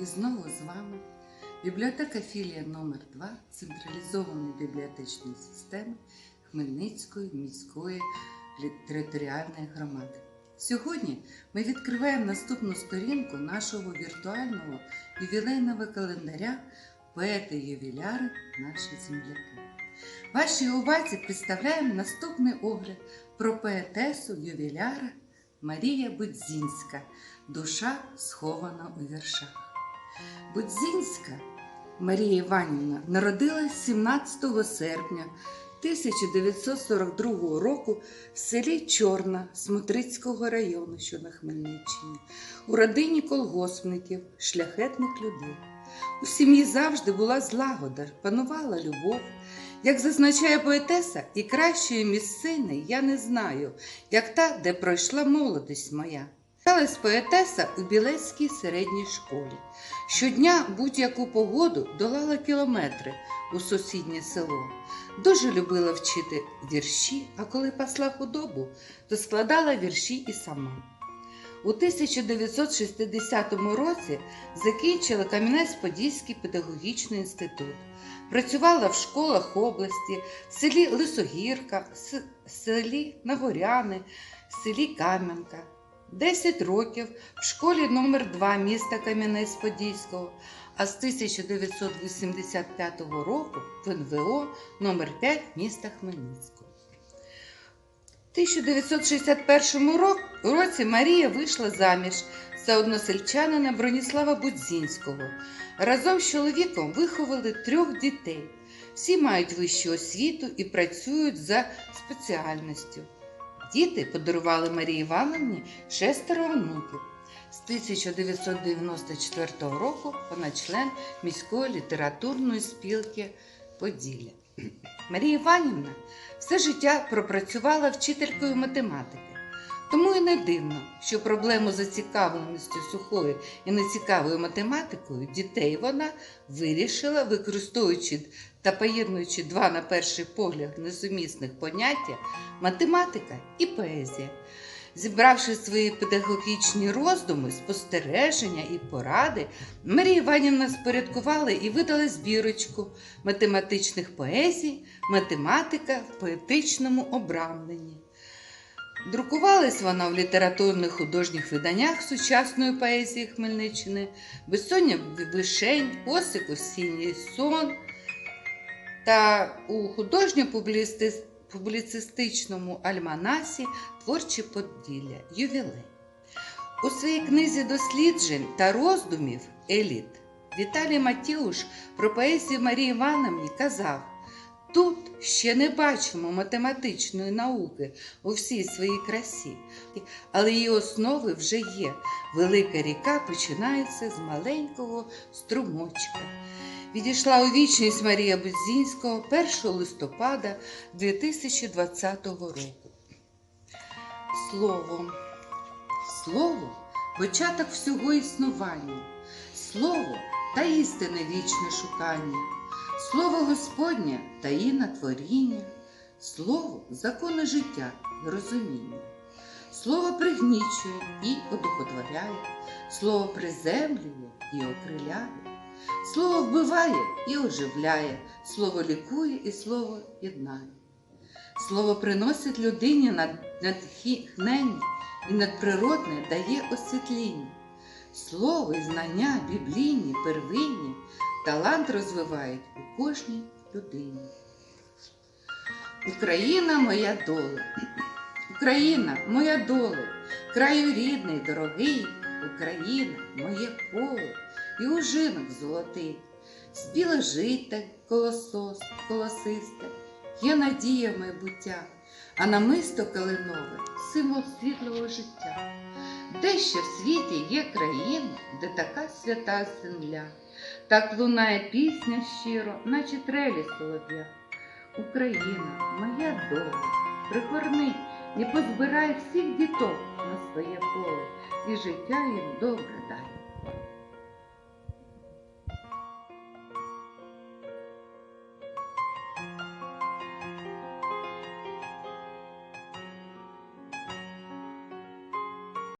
І знову з вами бібліотека філія номер 2 централізованої бібліотечної системи Хмельницької міської територіальної громади. Сьогодні ми відкриваємо наступну сторінку нашого віртуального ювілейного календаря поети ювіляри наші земляки. Вашій увазі представляємо наступний огляд про поетесу ювіляра Марія Будзінська Душа схована у віршах. Будзінська Марія Іванівна народилась 17 серпня 1942 року в селі Чорна Смотрицького району, що на Хмельниччині, у родині колгоспників, шляхетних людей. У сім'ї завжди була злагода, панувала любов. Як зазначає поетеса, і кращої місцини я не знаю, як та, де пройшла молодість моя. Вчалась поетеса у Білецькій середній школі. Щодня будь-яку погоду долала кілометри у сусіднє село. Дуже любила вчити вірші, а коли пасла худобу, то складала вірші і сама. У 1960 році закінчила Кам'янець-Подільський педагогічний інститут. Працювала в школах області, в селі Лисогірка, с- селі Нагоряни, селі Кам'янка. 10 років в школі номер 2 міста Кам'янець-Подільського, а з 1985 року в НВО номер 5 міста Хмельницького. У 1961 році Марія вийшла заміж за односельчанина Броніслава Будзінського. Разом з чоловіком виховали трьох дітей. Всі мають вищу освіту і працюють за спеціальністю. Діти подарували Марії Івановні шестеро онуків. З 1994 року вона член міської літературної спілки Поділля. Марія Іванівна все життя пропрацювала вчителькою математики. Тому і не дивно, що проблему зацікавленості сухою і нецікавою математикою дітей вона вирішила, використовуючи та поєднуючи два на перший погляд несумісних поняття математика і поезія. Зібравши свої педагогічні роздуми, спостереження і поради, Марія Іванівна спорядкувала і видала збірочку математичних поезій, математика в поетичному обрамленні. Друкувалась вона в літературних художніх виданнях сучасної поезії Хмельниччини, Безсоння вишень, Осик осінній сон та у художньо-публіцистичному альманасі Творче Поділля Ювілей. У своїй книзі досліджень та роздумів Еліт Віталій Матіуш про поезію Марії Івановні казав: тут ще не бачимо математичної науки у всій своїй красі, але її основи вже є. Велика ріка починається з маленького струмочка. Відійшла у вічність Марія Будзінського 1 листопада 2020 року. Слово. Слово початок всього існування. Слово та істини вічне шукання. Слово Господнє таїна творіння. Слово закони життя і розуміння. Слово пригнічує і одухотворяє, слово приземлює і окриляє. Слово вбиває і оживляє, слово лікує і слово єднає. Слово приносить людині натхнення і надприродне дає освітління. Слово і знання біблійні, первинні, талант розвивають у кожній людині. Україна моя доля. Україна моя доля, краю рідний, дорогий, Україна, моє поле і ужинок золотий, спіле життя колосос, колосисте, є надія майбуття, а намисто калинове символ світлого життя. Де ще в світі є країна, де така свята земля, так лунає пісня щиро, наче трелі солов'я. Україна, моя доля, пригорни і позбирай всіх діток на своє поле, і життя їм добре дай.